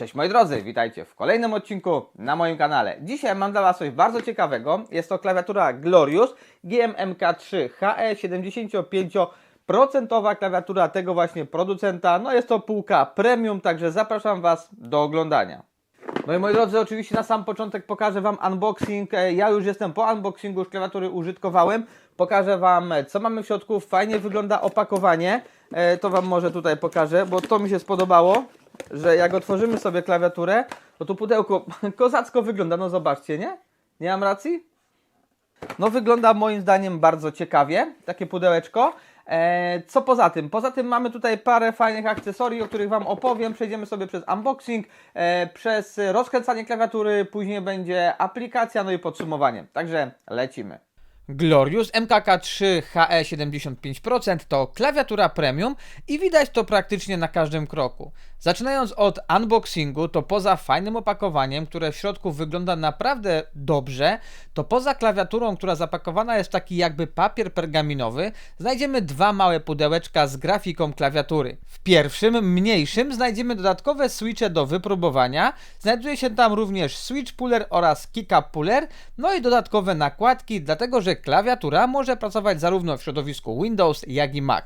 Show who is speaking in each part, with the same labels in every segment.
Speaker 1: Cześć moi drodzy, witajcie w kolejnym odcinku na moim kanale. Dzisiaj mam dla Was coś bardzo ciekawego. Jest to klawiatura Glorious GMMK3 HE 75% klawiatura tego właśnie producenta. No jest to półka premium, także zapraszam Was do oglądania. No i moi drodzy, oczywiście na sam początek pokażę Wam unboxing. Ja już jestem po unboxingu, już klawiatury użytkowałem. Pokażę Wam, co mamy w środku. Fajnie wygląda opakowanie. E, To Wam może tutaj pokażę, bo to mi się spodobało, że jak otworzymy sobie klawiaturę, to tu pudełko kozacko wygląda. No zobaczcie, nie? Nie mam racji? No wygląda moim zdaniem bardzo ciekawie, takie pudełeczko. E, co poza tym? Poza tym mamy tutaj parę fajnych akcesorii, o których Wam opowiem. Przejdziemy sobie przez unboxing, e, przez rozkręcanie klawiatury, później będzie aplikacja, no i podsumowanie. Także lecimy. Glorious MKK3 HE 75% to klawiatura premium i widać to praktycznie na każdym kroku. Zaczynając od unboxingu, to poza fajnym opakowaniem, które w środku wygląda naprawdę dobrze, to poza klawiaturą, która zapakowana jest w taki jakby papier pergaminowy, znajdziemy dwa małe pudełeczka z grafiką klawiatury. W pierwszym, mniejszym, znajdziemy dodatkowe switche do wypróbowania. Znajduje się tam również switch puller oraz keycap puller, no i dodatkowe nakładki, dlatego że klawiatura może pracować zarówno w środowisku Windows, jak i Mac.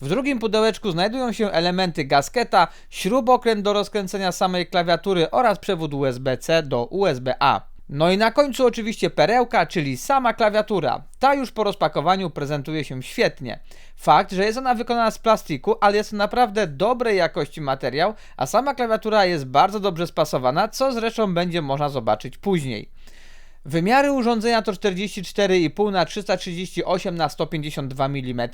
Speaker 1: W drugim pudełeczku znajdują się elementy gasketa, śrubokręt do rozkręcenia samej klawiatury oraz przewód USB-C do USB-A. No i na końcu oczywiście perełka, czyli sama klawiatura. Ta już po rozpakowaniu prezentuje się świetnie. Fakt, że jest ona wykonana z plastiku, ale jest to naprawdę dobrej jakości materiał, a sama klawiatura jest bardzo dobrze spasowana, co zresztą będzie można zobaczyć później. Wymiary urządzenia to 44,5 na 338 na 152 mm.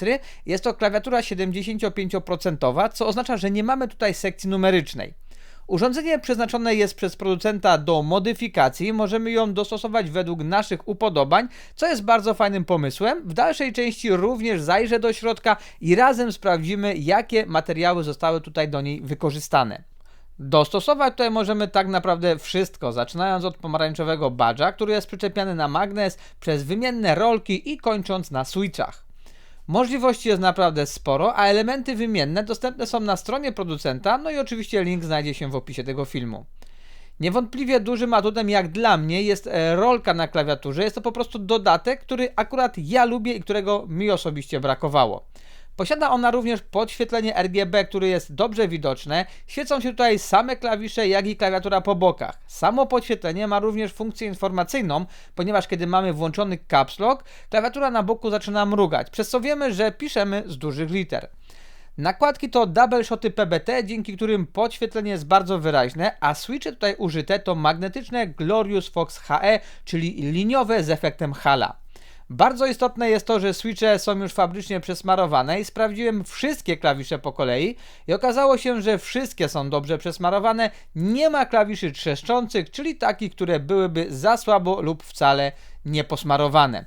Speaker 1: Jest to klawiatura 75%, co oznacza, że nie mamy tutaj sekcji numerycznej. Urządzenie przeznaczone jest przez producenta do modyfikacji, możemy ją dostosować według naszych upodobań, co jest bardzo fajnym pomysłem. W dalszej części również zajrzę do środka i razem sprawdzimy, jakie materiały zostały tutaj do niej wykorzystane. Dostosować tutaj możemy tak naprawdę wszystko, zaczynając od pomarańczowego badża, który jest przyczepiany na magnes, przez wymienne rolki i kończąc na switchach. Możliwości jest naprawdę sporo, a elementy wymienne dostępne są na stronie producenta, no i oczywiście link znajdzie się w opisie tego filmu. Niewątpliwie dużym atutem jak dla mnie jest e, rolka na klawiaturze. Jest to po prostu dodatek, który akurat ja lubię i którego mi osobiście brakowało. Posiada ona również podświetlenie RGB, które jest dobrze widoczne. Świecą się tutaj same klawisze, jak i klawiatura po bokach. Samo podświetlenie ma również funkcję informacyjną, ponieważ kiedy mamy włączony caps lock, klawiatura na boku zaczyna mrugać, przez co wiemy, że piszemy z dużych liter. Nakładki to double shoty PBT, dzięki którym podświetlenie jest bardzo wyraźne, a switche tutaj użyte to magnetyczne Glorious Fox HE, czyli liniowe z efektem hala. Bardzo istotne jest to, że switche są już fabrycznie przesmarowane i sprawdziłem wszystkie klawisze po kolei i okazało się, że wszystkie są dobrze przesmarowane. Nie ma klawiszy trzeszczących, czyli takich, które byłyby za słabo lub wcale nieposmarowane.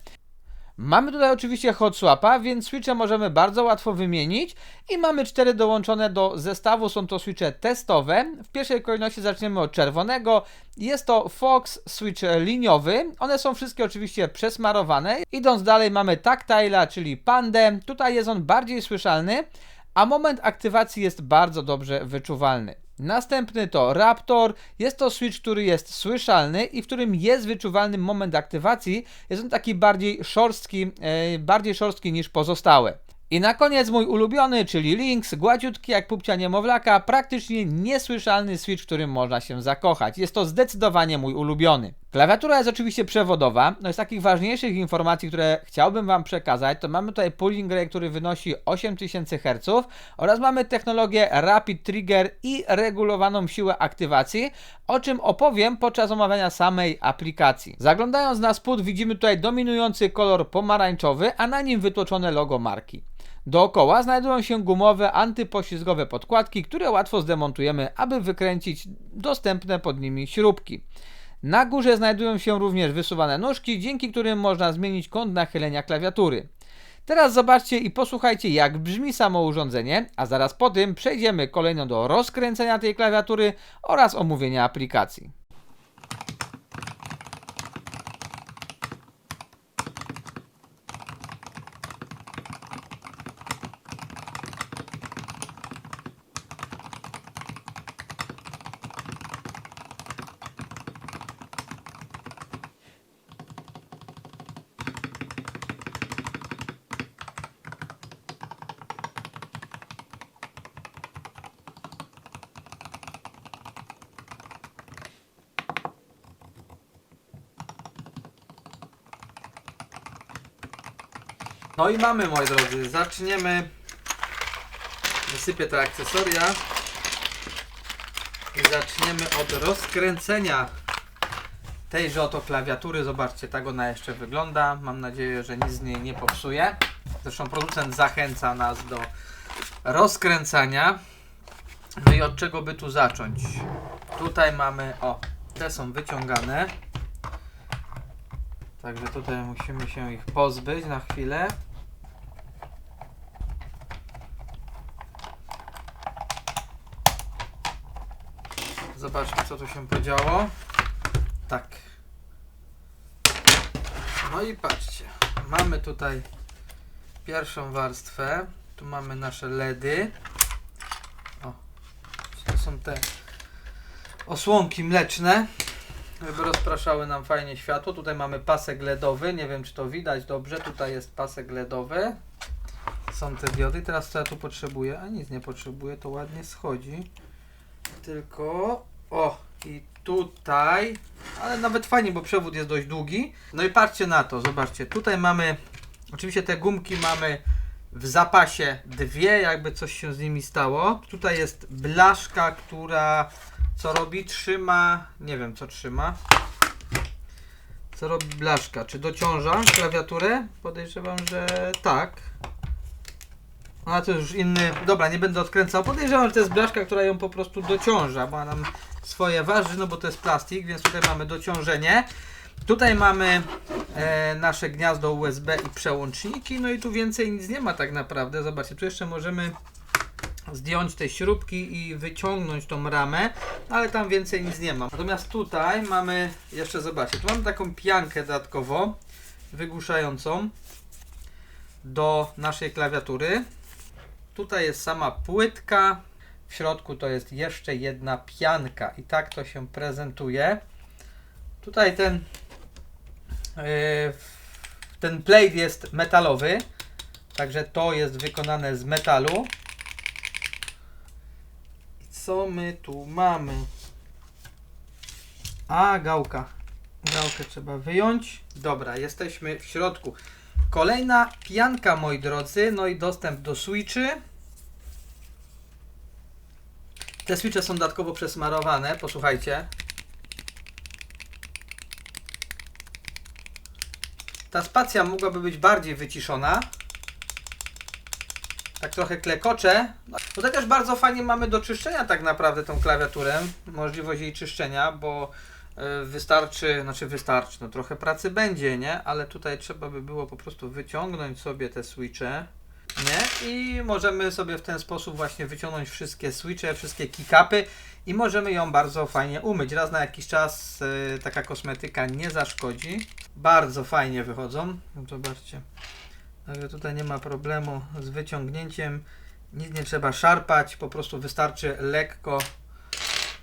Speaker 1: Mamy tutaj oczywiście hot swapa, więc switche możemy bardzo łatwo wymienić i mamy cztery dołączone do zestawu. Są to switche testowe. W pierwszej kolejności zaczniemy od czerwonego. Jest to Fox switch liniowy. One są wszystkie oczywiście przesmarowane. Idąc dalej mamy Tactile'a, czyli pandę. Tutaj jest on bardziej słyszalny, a moment aktywacji jest bardzo dobrze wyczuwalny. Następny to Raptor. Jest to switch, który jest słyszalny i w którym jest wyczuwalny moment aktywacji. Jest on taki bardziej szorstki, e, bardziej szorstki niż pozostałe. I na koniec mój ulubiony, czyli Lynx, gładziutki jak pupcia niemowlaka, praktycznie niesłyszalny switch, w którym można się zakochać. Jest to zdecydowanie mój ulubiony. Klawiatura jest oczywiście przewodowa. No z takich ważniejszych informacji, które chciałbym Wam przekazać, to mamy tutaj pulling rate, który wynosi 8000 Hz oraz mamy technologię Rapid Trigger i regulowaną siłę aktywacji, o czym opowiem podczas omawiania samej aplikacji. Zaglądając na spód widzimy tutaj dominujący kolor pomarańczowy, a na nim wytłoczone logo marki. Dookoła znajdują się gumowe, antypoślizgowe podkładki, które łatwo zdemontujemy, aby wykręcić dostępne pod nimi śrubki. Na górze znajdują się również wysuwane nóżki, dzięki którym można zmienić kąt nachylenia klawiatury. Teraz zobaczcie i posłuchajcie, jak brzmi samo urządzenie, a zaraz po tym przejdziemy kolejno do rozkręcenia tej klawiatury oraz omówienia aplikacji. No i mamy, moi drodzy, zaczniemy. Wysypię te akcesoria. I zaczniemy od rozkręcenia tejże oto klawiatury. Zobaczcie, tak ona jeszcze wygląda. Mam nadzieję, że nic z niej nie popsuje. Zresztą producent zachęca nas do rozkręcania. No i od czego by tu zacząć? Tutaj mamy, o, te są wyciągane. Także tutaj musimy się ich pozbyć na chwilę. Zobaczmy co tu się podziało. Tak. No i patrzcie. Mamy tutaj pierwszą warstwę. Tu mamy nasze LEDy. O. To są te osłonki mleczne żeby rozpraszały nam fajnie światło. Tutaj mamy pasek LEDowy, nie wiem czy to widać dobrze, tutaj jest pasek LEDowy. Są te diody. Teraz co ja tu potrzebuję? A nic nie potrzebuję, to ładnie schodzi. Tylko, o, i tutaj, ale nawet fajnie, bo przewód jest dość długi. No i patrzcie na to, zobaczcie, tutaj mamy, oczywiście te gumki mamy w zapasie dwie, jakby coś się z nimi stało. Tutaj jest blaszka, która co robi? Trzyma, nie wiem co trzyma. Co robi blaszka? Czy dociąża klawiaturę? Podejrzewam, że tak. No, A to już inny. Dobra, nie będę odkręcał. Podejrzewam, że to jest blaszka, która ją po prostu dociąża, bo nam swoje waży, no bo to jest plastik, więc tutaj mamy dociążenie. Tutaj mamy e, nasze gniazdo USB i przełączniki, no i tu więcej nic nie ma tak naprawdę. Zobaczcie, tu jeszcze możemy zdjąć te śrubki i wyciągnąć tą ramę, ale tam więcej nic nie ma. Natomiast tutaj mamy, jeszcze zobaczcie, tu mamy taką piankę dodatkowo wygłuszającą do naszej klawiatury. Tutaj jest sama płytka, w środku to jest jeszcze jedna pianka i tak to się prezentuje. Tutaj ten yy, ten plate jest metalowy, także to jest wykonane z metalu. Co my tu mamy? A, gałka. Gałkę trzeba wyjąć. Dobra, jesteśmy w środku. Kolejna pianka, moi drodzy, no i dostęp do switchy. Te switche są dodatkowo przesmarowane, posłuchajcie. Ta spacja mogłaby być bardziej wyciszona. Tak trochę klekocze. No, też bardzo fajnie mamy do czyszczenia tak naprawdę tą klawiaturę. Możliwość jej czyszczenia, bo y, wystarczy, znaczy wystarczy, no trochę pracy będzie, nie? Ale tutaj trzeba by było po prostu wyciągnąć sobie te switche, nie? I możemy sobie w ten sposób właśnie wyciągnąć wszystkie switche, wszystkie kickupy i możemy ją bardzo fajnie umyć. Raz na jakiś czas y, taka kosmetyka nie zaszkodzi. Bardzo fajnie wychodzą. No Zobaczcie. Także tutaj nie ma problemu z wyciągnięciem. Nic nie trzeba szarpać, po prostu wystarczy lekko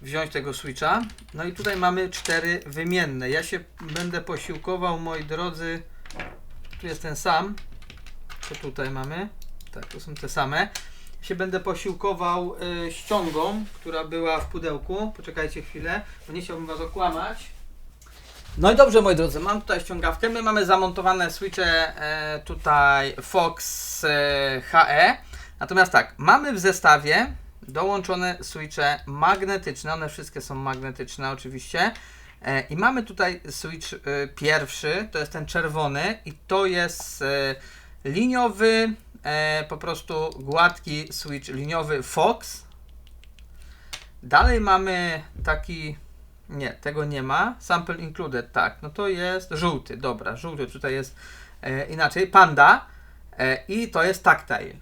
Speaker 1: wziąć tego switcha. No i tutaj mamy cztery wymienne. Ja się będę posiłkował, moi drodzy. Tu jest ten sam. Co tutaj mamy? Tak, to są te same. Się będę posiłkował y, ściągą, która była w pudełku. Poczekajcie chwilę, bo nie chciałbym Was okłamać. No i dobrze, moi drodzy, mam tutaj ściągawkę. My mamy zamontowane switche e, tutaj Fox e, HE. Natomiast tak, mamy w zestawie dołączone switche magnetyczne. One wszystkie są magnetyczne, oczywiście. E, I mamy tutaj switch pierwszy, to jest ten czerwony, i to jest liniowy, e, po prostu gładki switch liniowy Fox. Dalej mamy taki nie, tego nie ma. Sample included, tak. No to jest żółty, dobra, żółty tutaj jest e, inaczej. Panda e, i to jest tactile.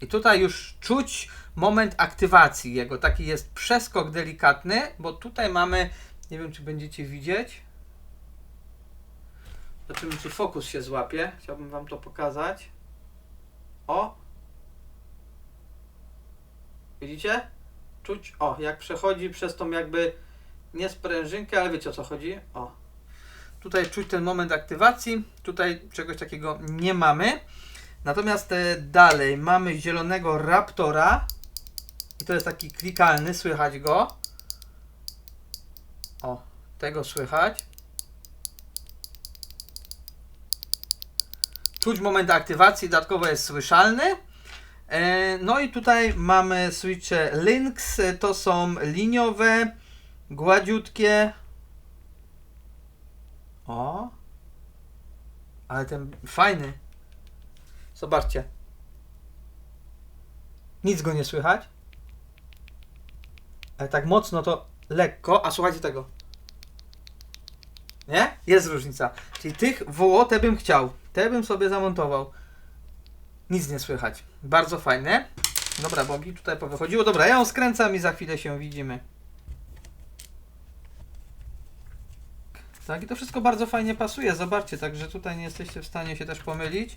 Speaker 1: I tutaj już czuć moment aktywacji jego. Taki jest przeskok delikatny, bo tutaj mamy, nie wiem czy będziecie widzieć. Zobaczymy czy fokus się złapie. Chciałbym Wam to pokazać. O, Widzicie? Czuć, o, jak przechodzi przez tą jakby nie sprężynkę, ale wiecie o co chodzi? O. Tutaj czuć ten moment aktywacji, tutaj czegoś takiego nie mamy. Natomiast e, dalej mamy zielonego Raptora i to jest taki klikalny, słychać go. O, tego słychać. Czuć moment aktywacji, dodatkowo jest słyszalny. E, No i tutaj mamy switche Lynx, e, to są liniowe, gładziutkie. O, ale ten fajny. Zobaczcie. Nic go nie słychać. Ale tak mocno to lekko, a słuchajcie tego. Nie? Jest różnica. Czyli tych WO te bym chciał. Te bym sobie zamontował. Nic nie słychać. Bardzo fajne. Dobra, bo mi tutaj powychodziło. Dobra, ja ją skręcam i za chwilę się widzimy. Tak, i to wszystko bardzo fajnie pasuje. Zobaczcie, także tutaj nie jesteście w stanie się też pomylić.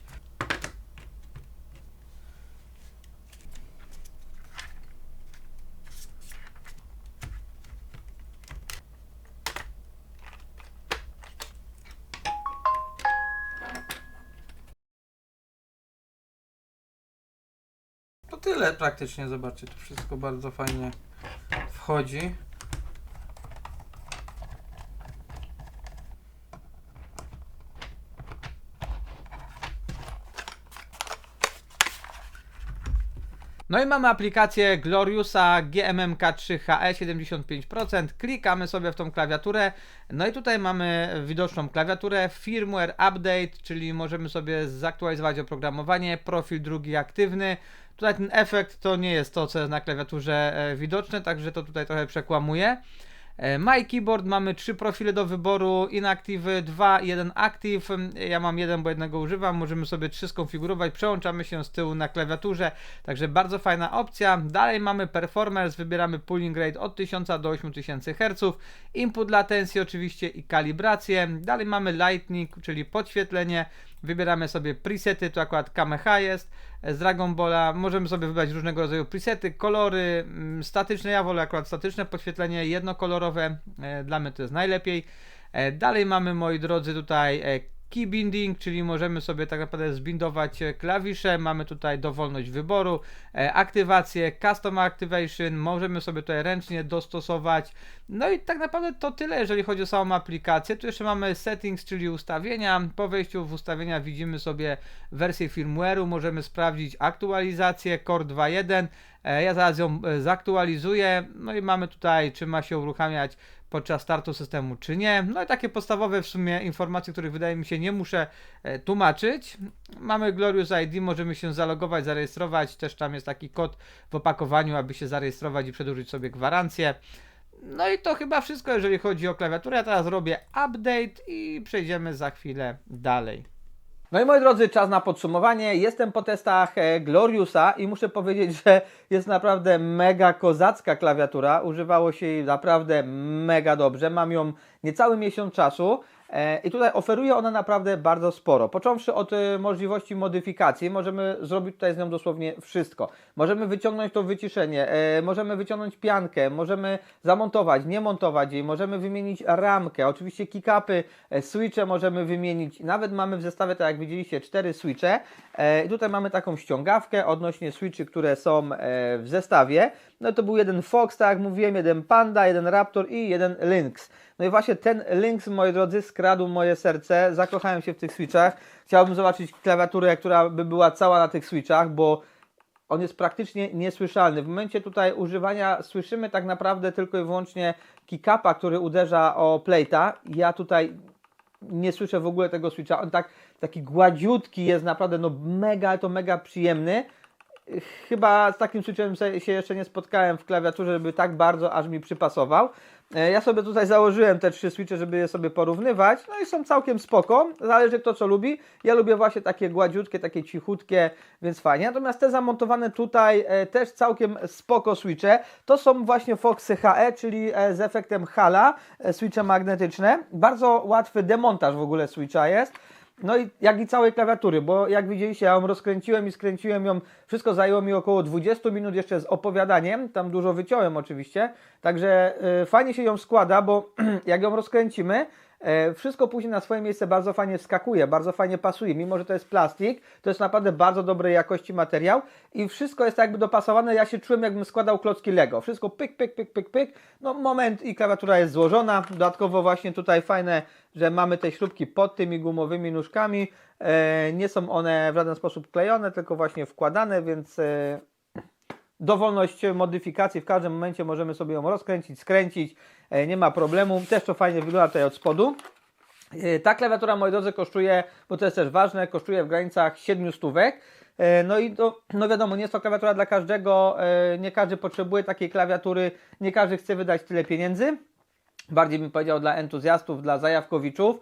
Speaker 1: Tyle praktycznie, zobaczcie, to wszystko bardzo fajnie wchodzi. No i mamy aplikację Gloriusa GMMK3HE 75%. Klikamy sobie w tą klawiaturę. No i tutaj mamy widoczną klawiaturę firmware update, czyli możemy sobie zaktualizować oprogramowanie, profil drugi aktywny. Tutaj ten efekt to nie jest to, co jest na klawiaturze e, widoczne, także to tutaj trochę przekłamuje. E, My Keyboard mamy trzy profile do wyboru, inactive 2, 1 active. Ja mam jeden, bo jednego używam. Możemy sobie trzy skonfigurować. Przełączamy się z tyłu na klawiaturze, także bardzo fajna opcja. Dalej mamy performance, wybieramy pooling rate od 1000 do 8000 Hz, input latencji oczywiście i kalibrację. Dalej mamy lightning, czyli podświetlenie. Wybieramy sobie presety, tu akurat Kameha jest z Dragon Balla. Możemy sobie wybrać różnego rodzaju presety, kolory, mm, statyczne. Ja wolę akurat statyczne podświetlenie, jednokolorowe. E, Dla mnie to jest najlepiej. E, Dalej mamy, moi drodzy, tutaj e, key binding, czyli możemy sobie tak naprawdę zbindować e, klawisze. Mamy tutaj dowolność wyboru, e, aktywację, custom activation. Możemy sobie tutaj ręcznie dostosować. No i tak naprawdę to tyle, jeżeli chodzi o samą aplikację. Tu jeszcze mamy settings, czyli ustawienia. Po wejściu w ustawienia widzimy sobie wersję firmware'u. Możemy sprawdzić aktualizację Core 2.1. E, Ja zaraz ją e, zaktualizuję. No i mamy tutaj, czy ma się uruchamiać podczas startu systemu, czy nie. No i takie podstawowe w sumie informacje, których wydaje mi się nie muszę e, tłumaczyć. Mamy Glorious ID, możemy się zalogować, zarejestrować. Też tam jest taki kod w opakowaniu, aby się zarejestrować i przedłużyć sobie gwarancję. No i to chyba wszystko, jeżeli chodzi o klawiaturę. Ja teraz robię update i przejdziemy za chwilę dalej. No i moi drodzy, czas na podsumowanie. Jestem po testach e, Gloriusa i muszę powiedzieć, że jest naprawdę mega kozacka klawiatura. Używało się jej naprawdę mega dobrze. Mam ją niecały miesiąc czasu. E, I tutaj oferuje ona naprawdę bardzo sporo. Począwszy od e, możliwości modyfikacji, możemy zrobić tutaj z nią dosłownie wszystko. Możemy wyciągnąć to wyciszenie, e, możemy wyciągnąć piankę, możemy zamontować, nie montować jej, możemy wymienić ramkę, oczywiście kickupy, switche możemy wymienić. Nawet mamy w zestawie, tak jak widzieliście, cztery switche. I tutaj mamy taką ściągawkę odnośnie switchy, które są w zestawie. No to był jeden Fox, tak jak mówiłem, jeden Panda, jeden Raptor i jeden Lynx. No i właśnie ten Lynx, moi drodzy, skradł moje serce. Zakochałem się w tych switchach. Chciałbym zobaczyć klawiaturę, która by była cała na tych switchach, bo on jest praktycznie niesłyszalny. W momencie tutaj używania słyszymy tak naprawdę tylko i wyłącznie kick-upa, który uderza o plate'a. Ja tutaj nie słyszę w ogóle tego switcha. On tak, taki gładziutki jest naprawdę, no mega, to mega przyjemny. Chyba z takim switchem się jeszcze nie spotkałem w klawiaturze, żeby tak bardzo aż mi przypasował. E, Ja sobie tutaj założyłem te trzy switche, żeby je sobie porównywać. No i są całkiem spoko. Zależy kto co lubi. Ja lubię właśnie takie gładziutkie, takie cichutkie, więc fajnie. Natomiast te zamontowane tutaj e, też całkiem spoko switche. To są właśnie Foxy HE, czyli e, z efektem hala, switche magnetyczne. Bardzo łatwy demontaż w ogóle switcha jest. No i jak i całej klawiatury, bo jak widzieliście, ja ją rozkręciłem i skręciłem ją, wszystko zajęło mi około 20 minut jeszcze z opowiadaniem, tam dużo wyciąłem oczywiście, także y, fajnie się ją składa, bo jak ją rozkręcimy, wszystko później na swoje miejsce bardzo fajnie wskakuje, bardzo fajnie pasuje, mimo że to jest plastik, to jest naprawdę bardzo dobrej jakości materiał i wszystko jest tak jakby dopasowane, ja się czułem jakbym składał klocki Lego, wszystko pyk, pyk, pyk, pyk, pyk, no moment i klawiatura jest złożona, dodatkowo właśnie tutaj fajne, że mamy te śrubki pod tymi gumowymi nóżkami, e, nie są one w żaden sposób klejone, tylko właśnie wkładane, więc e, dowolność modyfikacji, w każdym momencie możemy sobie ją rozkręcić, skręcić, e, nie ma problemu. Też to fajnie wygląda tutaj od spodu. E, Ta klawiatura, moi drodzy, kosztuje, bo to jest też ważne, kosztuje w granicach 7 stówek. E, No i to, no wiadomo, nie jest to klawiatura dla każdego, nie każdy potrzebuje takiej klawiatury, nie każdy chce wydać tyle pieniędzy. Bardziej bym powiedział dla entuzjastów, dla zajawkowiczów.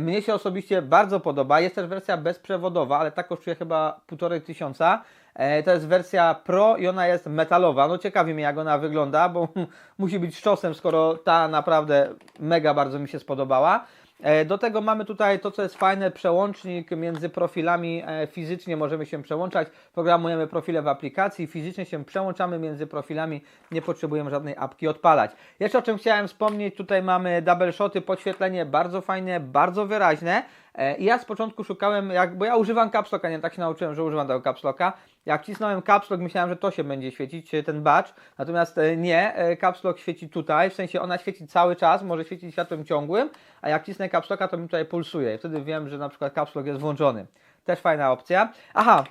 Speaker 1: Mnie się osobiście bardzo podoba. Jest też wersja bezprzewodowa, ale ta kosztuje chyba półtorej tysiąca. E, to jest wersja Pro i ona jest metalowa. No ciekawi mnie jak ona wygląda, bo musi być szczosem, skoro ta naprawdę mega bardzo mi się spodobała. E, Do tego mamy tutaj to, co jest fajne, przełącznik między profilami. E, Fizycznie możemy się przełączać, programujemy profile w aplikacji, fizycznie się przełączamy między profilami, nie potrzebujemy żadnej apki odpalać. Jeszcze o czym chciałem wspomnieć, tutaj mamy double shoty, podświetlenie bardzo fajne, bardzo wyraźne. E, I ja z początku szukałem, jak, bo ja używam caps locka, nie tak się nauczyłem, że używam tego caps locka. Jak wcisnąłem caps lock, myślałem, że to się będzie świecić, e, ten badge, natomiast e, nie, caps lock świeci tutaj, w sensie ona świeci cały czas, może świecić światłem ciągłym, a jak wcisnę caps locka, to mi tutaj pulsuje i wtedy wiem, że na przykład caps jest włączony. Też fajna opcja. Aha,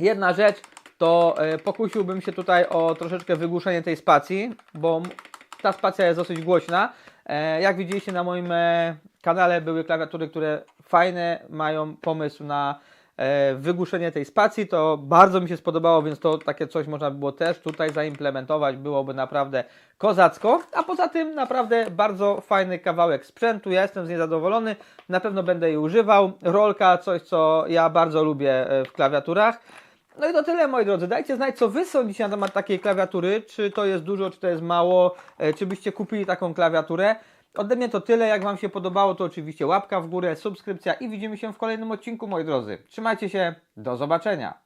Speaker 1: jedna rzecz, to pokusiłbym się tutaj o troszeczkę wygłuszenie tej spacji, bo ta spacja jest dosyć głośna. E, Jak widzieliście na moim e, kanale były klawiatury, które fajne, mają pomysł na e, wygłuszenie tej spacji, to bardzo mi się spodobało, więc to takie coś można by było też tutaj zaimplementować, byłoby naprawdę kozacko, a poza tym naprawdę bardzo fajny kawałek sprzętu, ja jestem z niej zadowolony, na pewno będę jej używał, rolka, coś co ja bardzo lubię w klawiaturach, no i to tyle, moi drodzy. Dajcie znać, co wy sądzicie na temat takiej klawiatury. Czy to jest dużo, czy to jest mało. E, Czy byście kupili taką klawiaturę. Ode mnie to tyle. Jak wam się podobało, to oczywiście łapka w górę, subskrypcja i widzimy się w kolejnym odcinku, moi drodzy. Trzymajcie się. Do zobaczenia.